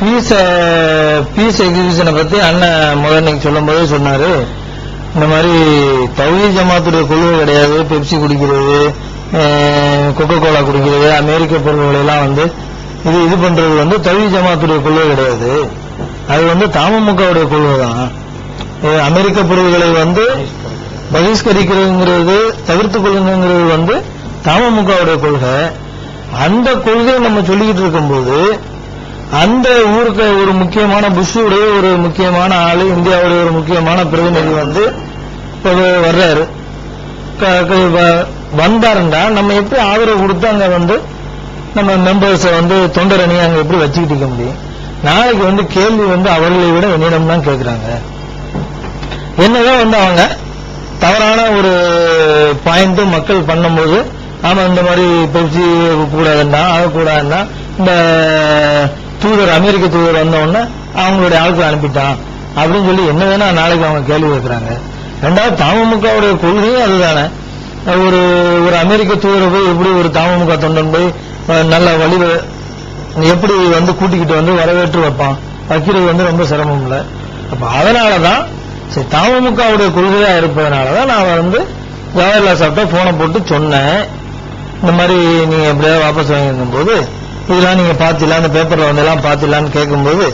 Piece piece எக்ஸிபிஷனை பத்தி அண்ணன் முதல் நீங்கள் சொல்லும்போதே சொன்னாரு. இந்த மாதிரி தவி ஜமாத்துடைய கொள்கை கிடையாது பெப்சி குடிக்கிறது கொக்கோ கோலா குடிக்கிறது அமெரிக்க பொருள்களை எல்லாம் வந்து இது இது பண்றது வந்து தவி ஜமாத்துடைய கொள்கை கிடையாது. அது வந்து தாமமுகவுடைய கொள்கை தான். அமெரிக்க பொருள்களை வந்து பகிஷ்கரிக்கிறதுங்கிறது தவிர்த்து கொள்ளுங்கிறது வந்து தாமமுகவுடைய கொள்கை. அந்த கொள்கையை நம்ம சொல்லிக்கிட்டு இருக்கும்போது அந்த ஊருக்கு ஒரு முக்கியமான புஷ்ஷுடைய ஒரு முக்கியமான ஆளு இந்தியாவுடைய ஒரு முக்கியமான பிரதிநிதி வந்து வர்றாரு. க- வ- வந்தாருண்டா நம்ம எப்படி ஆதரவு கொடுத்து அங்க வந்து நம்ம மெம்பர்ஸை வந்து தொண்டரணியை அங்க எப்படி வச்சுக்கிட்டு இருக்க முடியும்? நாளைக்கு வந்து கேள்வி வந்து அவர்களை விட என்னிடம் தான் கேட்கிறாங்க. என்னதான் வந்து அவங்க தவறான ஒரு பாயிண்ட் மக்கள் பண்ணும்போது ஆமா இந்த மாதிரி பெப்சி கூடாதுன்னா ஆகக்கூடாதுன்னா இந்த தூதர் அமெரிக்க தூதர் வந்த உடனே அவங்களுடைய ஆளுக்கு அனுப்பிட்டான். அப்படின்னு சொல்லி என்ன வேணா நாளைக்கு அவங்க கேள்வி கேட்கிறாங்க. ரெண்டாவது தமுகவுடைய கொள்கையும் அதுதானே. ஒரு ஒரு அமெரிக்க தூதரை போய் எப்படி ஒரு தாமமுக தொண்டன் போய் நல்ல வழி எப்படி வந்து கூட்டிக்கிட்டு வந்து வரவேற்று வைப்பான்? வைக்கிறது வந்து ரொம்ப சிரமம் இல்ல. அப்ப அதனாலதான் சரி தமுகவுடைய கொள்கையா இருப்பதனாலதான் நான் வந்து ஜவஹர்லால் சாப்பிட்ட போனை போட்டு சொன்னேன். இந்த மாதிரி நீங்க எப்படியாவது வாபஸ் வாங்கியிருக்கும் போது இதெல்லாம் நீங்க பாத்தீங்களா அந்த பேப்பர்ல வந்து எல்லாம் கேட்கும்போது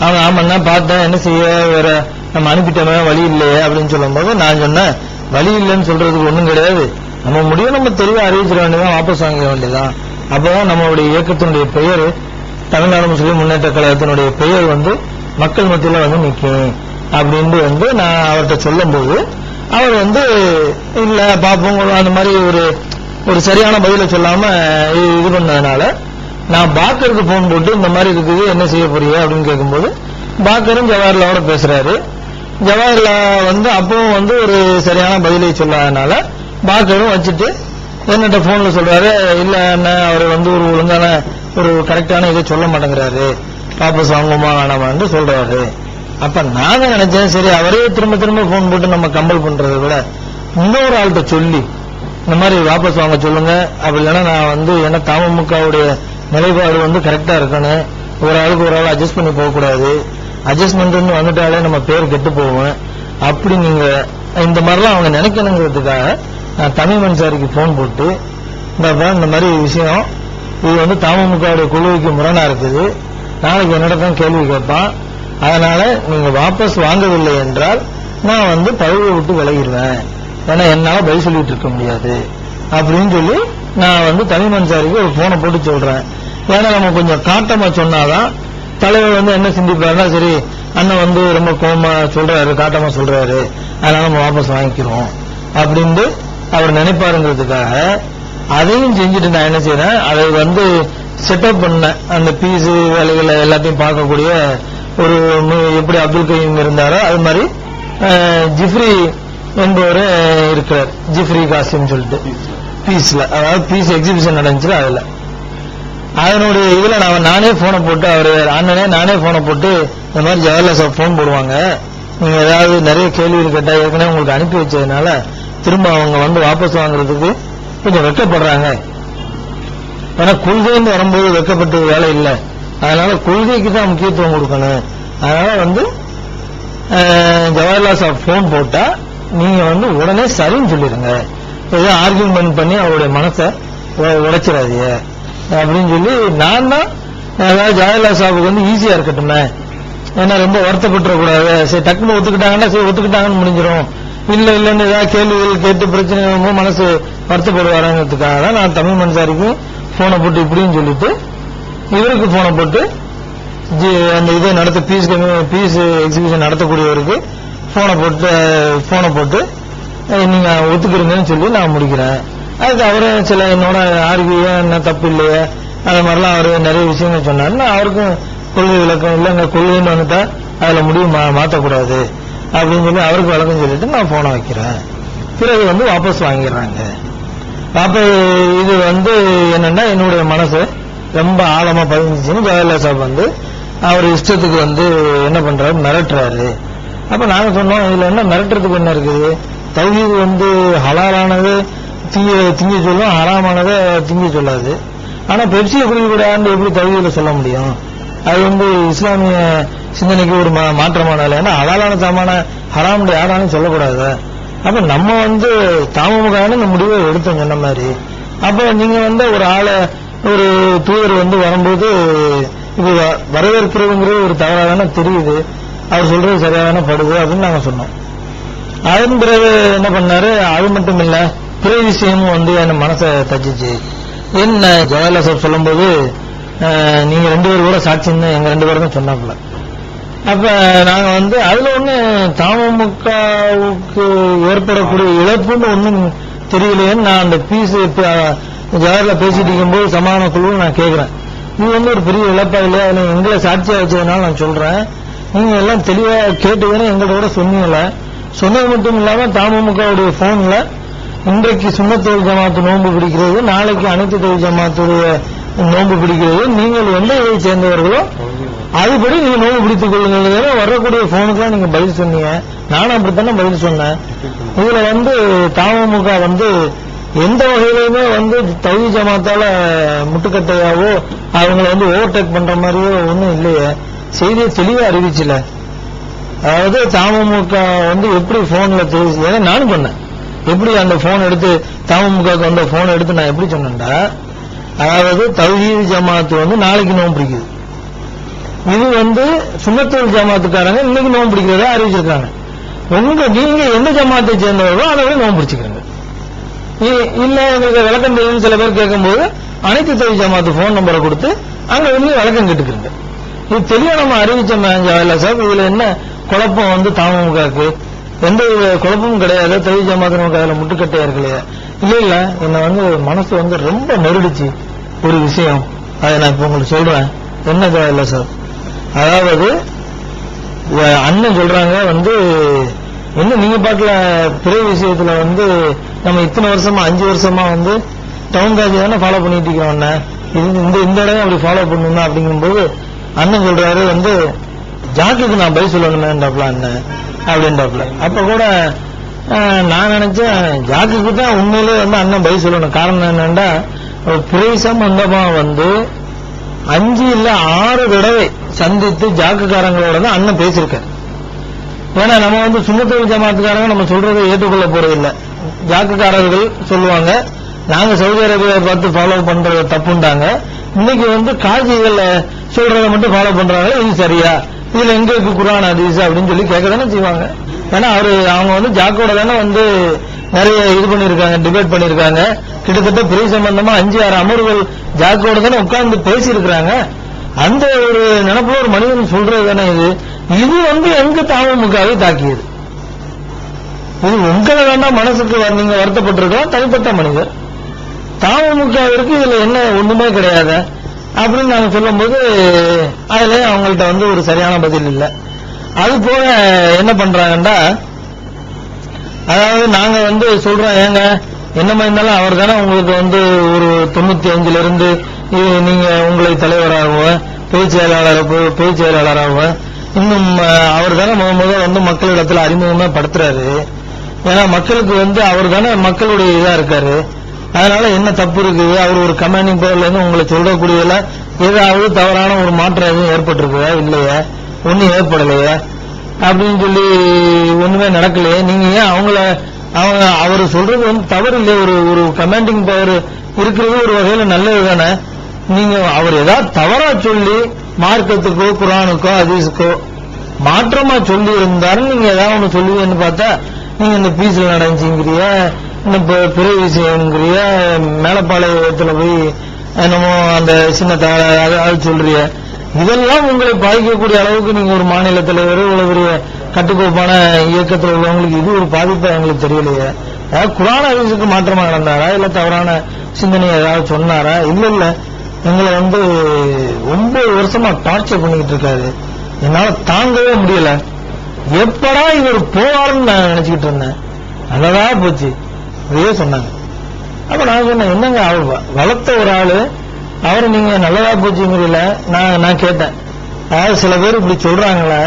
அவன் ஆமாண்ணா பார்த்தேன் என்ன செய்ய வேற நம்ம அனுப்பிட்டோமே வழி இல்லையே அப்படின்னு சொல்லும்போது நான் சொன்னேன் வழி இல்லைன்னு சொல்றதுக்கு ஒண்ணும் கிடையாது. நம்ம முடியும் நம்ம தெளிவா அறிவிச்சிட வேண்டியதான் வாபஸ் வாங்க வேண்டியதான் அப்பதான் நம்மளுடைய இயக்கத்தினுடைய பெயர் தமிழ்நாடு முஸ்லீம் முன்னேற்ற கழகத்தினுடைய பெயர் வந்து மக்கள் மத்தியில வந்து நிற்கும் அப்படின்ட்டு வந்து நான் அவர்கிட்ட சொல்லும்போது அவர் வந்து இல்ல பாப்போம் அந்த மாதிரி ஒரு ஒரு சரியான பதில சொல்லாம இது இது பண்ணதுனால நான் பாக்கருக்கு போன் போட்டு இந்த மாதிரி இருக்குது என்ன செய்ய போறீங்க? அப்படின்னு கேட்கும்போது பாக்கரும் ஜவஹர்லாவோட பேசுறாரு. ஜவஹர்லா வந்து அப்பவும் வந்து ஒரு சரியான பதிலை சொல்லாதனால பாக்கரும் வச்சுட்டு என்னட்ட போன்ல சொல்றாரு இல்ல என்ன அவர் வந்து ஒரு ஒழுங்கான ஒரு கரெக்டான இதை சொல்ல மாட்டேங்கிறாரு. வாபஸ் வாங்குமா வேணாமான்னு சொல்றாரு. அப்ப நான் நினைச்சேன் சரி அவரே திரும்ப திரும்ப போன் போட்டு நம்ம கம்பல் பண்றதை விட இன்னொரு ஆள்கிட்ட சொல்லி இந்த மாதிரி வாபஸ் வாங்க சொல்லுங்க. அப்படி இல்லைன்னா நான் வந்து ஏன்னா தமமுகவுடைய நிலைப்பாடு வந்து கரெக்டா இருக்கணும். ஒரு ஆளுக்கு ஒரு ஆள் அட்ஜஸ்ட் பண்ணி போகக்கூடாது. கூடாது வந்து வந்துட்டாலே நம்ம பேர் கெட்டு போவோம் அப்படி நீங்க இந்த மாதிரிலாம் அவங்க நினைக்கணுங்கிறதுக்காக நான் தமிழ் மன்சாரிக்கு போன் போட்டு இந்த இந்த மாதிரி விஷயம். இது வந்து தமுகவுடைய குழுவுக்கு முரணா இருக்குது. நாளைக்கு என்னிடம் கேள்வி கேட்பான். அதனால நீங்க வாபஸ் வாங்கவில்லை என்றால் நான் வந்து பதவியை விட்டு விலகிடுவேன். ஏன்னா என்னால் பதில் சொல்லிட்டு இருக்க முடியாது. அப்படின்னு சொல்லி நான் வந்து தமிழ் மன்சாரிக்கு ஒரு போனை போட்டு சொல்றேன். ஏன்னா நம்ம கொஞ்சம் காட்டமா சொன்னாதான் தலைவர் வந்து என்ன சிந்திப்பாருன்னா சரி அண்ணன் வந்து ரொம்ப கோமா சொல்றாரு காட்டமா சொல்றாரு. அதனால நம்ம வாபஸ் வாங்கிக்கிறோம். அப்படின்ட்டு அவர் நினைப்பாருங்கிறதுக்காக அதையும் செஞ்சுட்டு நான் என்ன செய்யறேன் அதை வந்து செட்டப் பண்ண அந்த பீஸ் வேலைகளை எல்லாத்தையும் பார்க்கக்கூடிய ஒரு எப்படி அப்துல் கயீம் இருந்தாரோ அது மாதிரி ஜிஃப்ரி என்பவர் இருக்கிறார். ஜிஃப்ரி காசின்னு சொல்லிட்டு. பீஸ்ல அதாவது பீஸ் எக்ஸிபிஷன் நடந்துச்சு அதுல. அதனுடைய இதுல நான் நானே போனை போட்டு அவரு அண்ணனே நானே போனை போட்டு இந்த மாதிரி ஜவஹர்லால் சார் போன் போடுவாங்க. நீங்க ஏதாவது நிறைய கேள்விகள் கேட்டா ஏற்கனவே உங்களுக்கு அனுப்பி வச்சதுனால திரும்ப அவங்க வந்து வாபஸ் வாங்குறதுக்கு கொஞ்சம் வெட்டப்படுறாங்க ஏன்னா கொள்கைன்னு வரும்போது வெட்கப்பட்டு வேலை இல்லை. அதனால கொள்கைக்கு தான் முக்கியத்துவம் கொடுக்கணும். அதனால வந்து ஜவஹர்லால் சார் போன் போட்டா நீங்க வந்து உடனே சரின்னு சொல்லிடுங்க. ஏதோ ஆர்கியூமெண்ட் பண்ணி அவருடைய மனத்தை உ- உடைச்சிடாதீங்க. அப்படின்னு சொல்லி நான் தான் அதாவது ஜவஹர்லால் சாவுக்கு வந்து ஈஸியா இருக்கட்டுமே. ஏன்னா ரொம்ப வருத்தப்பட்டுறக்கூடாது. சரி டக்குன்னு ஒத்துக்கிட்டாங்கன்னா சரி ஒத்துக்கிட்டாங்கன்னு முடிஞ்சிடும். இல்ல இல்லன்னு ஏதாவது கேள்விகள் கேட்டு பிரச்சனை ரொம்ப மனசு வருத்தப்படுவாராங்கிறதுக்காக தான் நான் தமிழ் மனுஷாருக்கும் போனை போட்டு இப்படின்னு சொல்லிட்டு இவருக்கு போனை போட்டு ஜி- அந்த இதை நடத்த பீஸ் பீஸ் எக்ஸிபிஷன் நடத்தக்கூடியவருக்கு போனை போட்டு போனை போட்டு நீங்க ஒத்துக்கிறீங்கன்னு சொல்லி நான் முடிக்கிறேன். அதுக்கு அவரும் சில என்னோட ஆர்வியா என்ன தப்பு இல்லையே அது மாதிரிலாம் அவரு நிறைய விஷயங்கள் சொன்னாரு. அவருக்கும் கொள்கை விளக்கம் இல்லைங்க கொள்கைன்னு வந்துட்டா அதுல முடிவு மா- மாத்தக்கூடாது அப்படின்னு சொல்லி அவருக்கு வழக்கம் சொல்லிட்டு நான் போனை வைக்கிறேன். பிறகு வந்து வாபஸ் வாங்கிடுறாங்க. அப்ப இது வந்து என்னன்னா என்னுடைய மனசு ரொம்ப ஆழமா பதிஞ்சிச்சுன்னு ஜவஹர்லால் சாப் வந்து அவர் இஷ்டத்துக்கு வந்து என்ன பண்றாரு மிரட்டுறாரு. அப்ப நாங்க சொன்னோம் இதுல என்ன மிரட்டுறதுக்கு என்ன இருக்குது? தௌஹீது வந்து ஹலாலானது திங்க திங்க சொல்லும் ஹராமானதை திங்க சொல்லாது. ஆனா பெப்சியை குடிக்க எப்படி தௌஹீதில் சொல்ல முடியும்? அது வந்து இஸ்லாமிய சிந்தனைக்கு ஒரு மா- மாற்றமான ஏன்னா ஹலாலான சாமான ஹராமுடைய யாராலும் சொல்லக்கூடாது? அப்ப நம்ம வந்து தாமமுகான இந்த முடிவை எடுத்தோம் சொன்ன மாதிரி. அப்ப நீங்க வந்து ஒரு ஆளை ஒரு தூதர் வந்து வரும்போது இது வ- வரவேற்கிறதுங்கிறது ஒரு தவறாக தெரியுது. அவர் சொல்றது சரியாக படுது அப்படின்னு நாங்க சொன்னோம். அதன் பிறகு என்ன பண்ணாரு? அது மட்டும் இல்ல பிற விஷயமும் வந்து என் மனசை தச்சிச்சு. என்ன ஜவஹர்லால் சார் சொல்லும்போது அஹ், நீங்க ரெண்டு பேரும் கூட சாட்சின்னு எங்க ரெண்டு பேரும் தான் சொன்னாப்புல. அப்ப நாங்க வந்து அதுல ஒண்ணு தமமுகவுக்கு ஏற்படக்கூடிய இழப்புன்னு ஒண்ணும் தெரியலையேன்னு நான் அந்த பீஸ் ஜவஹர்லால் பேசிட்டு இருக்கும்போது சமாதான குழு நான் கேட்கிறேன் இது வந்து ஒரு பெரிய இழப்பா இல்லையா? எங்களை சாட்சியா வச்சதுனால நான் சொல்றேன். நீங்க எல்லாம் தெளிவா கேட்டுதானே எங்களோட சொன்னீங்களே சொன்னது மட்டும் இல்லாமல் தமுகவுடைய போன்ல இன்றைக்கு சுண்ணத்தொழில் ஜமாத்து நோன்பு பிடிக்கிறது நாளைக்கு அனைத்து தொழில் ஜமாத்துடைய நோன்பு பிடிக்கிறது. நீங்கள் எந்த இதை சேர்ந்தவர்களோ அதுபடி நீங்க நோன்பு பிடித்துக் கொள்ளுங்க வரக்கூடிய போனுக்குலாம் நீங்க பதில் சொன்னீங்க. நானும் அப்படித்தானே பதில் சொன்னேன். இதுல வந்து தமுக வந்து எந்த வகையிலுமே வந்து தவி ஜமாத்தால முட்டுக்கட்டையாவோ அவங்கள வந்து ஓவர்டேக் பண்ற மாதிரியோ ஒன்றும் இல்லையே. செய்தியை தெளிவா அறிவிச்சுல. அதாவது தமுக வந்து எப்படி போன்ல பேசி நானும் சொன்னேன். எப்படி அந்த போன் எடுத்து தமுகவுக்கு வந்த போன் எடுத்து நான் எப்படி சொன்னேன்டா? அதாவது தௌஹீத் ஜமாத்து வந்து நாளைக்கு நோன்பு பிடிக்குது. இது வந்து சுண்ணத்தூர் ஜமாத்துக்காரங்க இன்னைக்கு நோன்பு பிடிக்கிறதா அறிவிச்சிருக்காங்க. உங்க நீங்க எந்த ஜமாத்தை சேர்ந்தவர்களோ அதை விட நோன்பு பிடிச்சுக்கிறீங்க. இல்ல எங்களுக்கு விளக்கம் தெரியும் சில பேர் கேட்கும்போது அனைத்து தொழில் ஜமாத்து போன் நம்பரை கொடுத்து அங்க வந்து விளக்கம் கேட்டுக்கிறீங்க. இது தெளிவா நம்ம அறிவிச்சோம் ஜவஹர்லா சார். இதுல என்ன குழப்பம் வந்து தாமமுகாக்கு எந்த வித குழப்பமும் கிடையாது. தெளிவு ஜமாத்து நமக்கு அதுல முட்டுக்கட்டையா இருக்கலையா. இல்ல இல்ல. என்ன வந்து மனசு வந்து ரொம்ப நெருடிச்சு ஒரு விஷயம். அதை நான் இப்ப உங்களுக்கு சொல்றேன். என்ன தேவையில்ல சார்? அதாவது அண்ணன் சொல்றாங்க வந்து இன்னும் நீங்க பாட்டுல பிறை விஷயத்துல வந்து நம்ம இத்தனை வருஷமா அஞ்சு வருஷமா வந்து டவுன் காஜி தானே ஃபாலோ பண்ணிட்டு இருக்கிறோம் இது இந்த இந்த இடம் அப்படி ஃபாலோ பண்ணணும் அப்படிங்கும்போது அண்ணன் சொல்றாரு வந்து ஜாக்குக்கு நான் பதில் சொல்லணுமேன்றாப்ல அண்ணன் அப்படின்றாப்ல. அப்ப கூட நான் நினைச்சேன் ஜாக்குக்கு தான் உண்மையிலே வந்து அண்ணன் பதில் சொல்லணும். காரணம் என்னன்னா பிறை சம்பந்தமா வந்து அஞ்சு இல்ல ஆறு தடவை சந்தித்து ஜாக்குக்காரங்களோட தான் அண்ணன் பேசியிருக்காரு. ஏன்னா நம்ம வந்து சுண்ணத்தொழில் ஜமாத்துக்காரங்க நம்ம சொல்றதை ஏற்றுக்கொள்ள போறது இல்லை ஜாக்குக்காரர்கள் சொல்லுவாங்க நாங்க சவுதி அரேபியாவை பார்த்து ஃபாலோ பண்றது தப்புண்டாங்க இன்னைக்கு வந்து காஜிகள் சொல்றதை மட்டும் ஃபாலோ பண்றாங்க இது சரியா? இதுல எங்க இருக்கு குரான் அதிசா அப்படின்னு சொல்லி கேட்க தானே செய்வாங்க. ஏன்னா அவரு அவங்க வந்து ஜாக்கோட தானே வந்து நிறைய இது பண்ணிருக்காங்க டிபேட் பண்ணிருக்காங்க கிட்டத்தட்ட பிரி சம்பந்தமா அஞ்சு ஆறு அமர்வுகள் ஜாக்கோட தானே உட்கார்ந்து பேசியிருக்கிறாங்க. அந்த ஒரு நினப்புல ஒரு மனிதன் சொல்றது தானே இது. இது வந்து எங்க தாமமுகாவை தாக்கியது. இது உங்களை வேண்டாம் மனசுக்கு நீங்க வருத்தப்பட்டிருக்கலாம் தனிப்பட்ட மனிதர். தாமமுகவிற்கு இதுல என்ன ஒண்ணுமே கிடையாது. அப்படின்னு நாங்க சொல்லும்போது அதுல அவங்கள்ட்ட வந்து ஒரு சரியான பதில் இல்லை. அது போக என்ன பண்றாங்கன்னா அதாவது நாங்க வந்து சொல்றோம் ஏங்க என்னமா இருந்தாலும் அவர் தானே உங்களுக்கு வந்து ஒரு தொண்ணூத்தி அஞ்சுல இருந்து நீங்க உங்களை தலைவராகவும் பொதுச் செயலாளர் பொதுச் செயலாளராகவும் இன்னும் அவர் தானே முத முத வந்து மக்களிடத்துல அறிமுகமா படுத்துறாரு. ஏன்னா மக்களுக்கு வந்து அவர் தானே மக்களுடைய இதா இருக்காரு. அதனால என்ன தப்பு இருக்குது? அவர் ஒரு கமாண்டிங் பவர்ல இருந்து உங்களை சொல்லக்கூடியதுல ஏதாவது தவறான ஒரு மாற்றம் எதுவும் ஏற்பட்டிருக்குதா? இல்லையா? ஒன்னும் ஏற்படலையா? அப்படின்னு சொல்லி ஒண்ணுமே நடக்கலையே. நீங்க ஏன் அவங்கள அவங்க அவர் சொல்றது வந்து தவறு இல்லையே. ஒரு ஒரு கமாண்டிங் பவர் இருக்கிறது ஒரு வகையில நல்லது தானே. நீங்க அவர் ஏதாவது தவறா சொல்லி மார்க்கத்துக்கோ குரானுக்கோ அதீஸுக்கோ மாற்றமா சொல்லி இருந்தாலும் நீங்க ஏதாவது ஒண்ணு சொல்லுவீங்கன்னு பார்த்தா நீங்க இந்த பீஸ்ல நடந்துச்சுங்கிறிய இப்போ பெரிய பிற விஷயங்கிறிய மேலப்பாளையத்துல போய் என்னமோ அந்த சின்ன தவற அது- சொல்றிய. இதெல்லாம் உங்களை பாதிக்கக்கூடிய அளவுக்கு நீங்க ஒரு மாநில தலைவர் இவ்வளவு பெரிய கட்டுக்கோப்பான இயக்கத்தில் உள்ளவங்களுக்கு இது ஒரு பாதிப்பா எங்களுக்கு தெரியலையே. அதாவது குரான ஹதீஸுக்கு மாற்றமா நடந்தாரா? இல்ல தவறான சிந்தனை ஏதாவது சொன்னாரா? இல்ல இல்ல. எங்களை வந்து ஒன்பது வருஷமா டார்ச்சர் பண்ணிக்கிட்டு இருக்காரு. என்னால தாங்கவே முடியல. எப்படா இவர் போவாருன்னு நான் நினைச்சுக்கிட்டு இருந்தேன். நல்லதா போச்சு. இதையே சொன்னாங்க. அப்ப நான் சொன்னேன் என்னங்க அவர் வளர்த்த ஒரு ஆளு அவர் நீங்க நல்லதா போச்சுங்கிறீல நான் நான் கேட்டேன். அதாவது சில பேர் இப்படி சொல்றாங்களே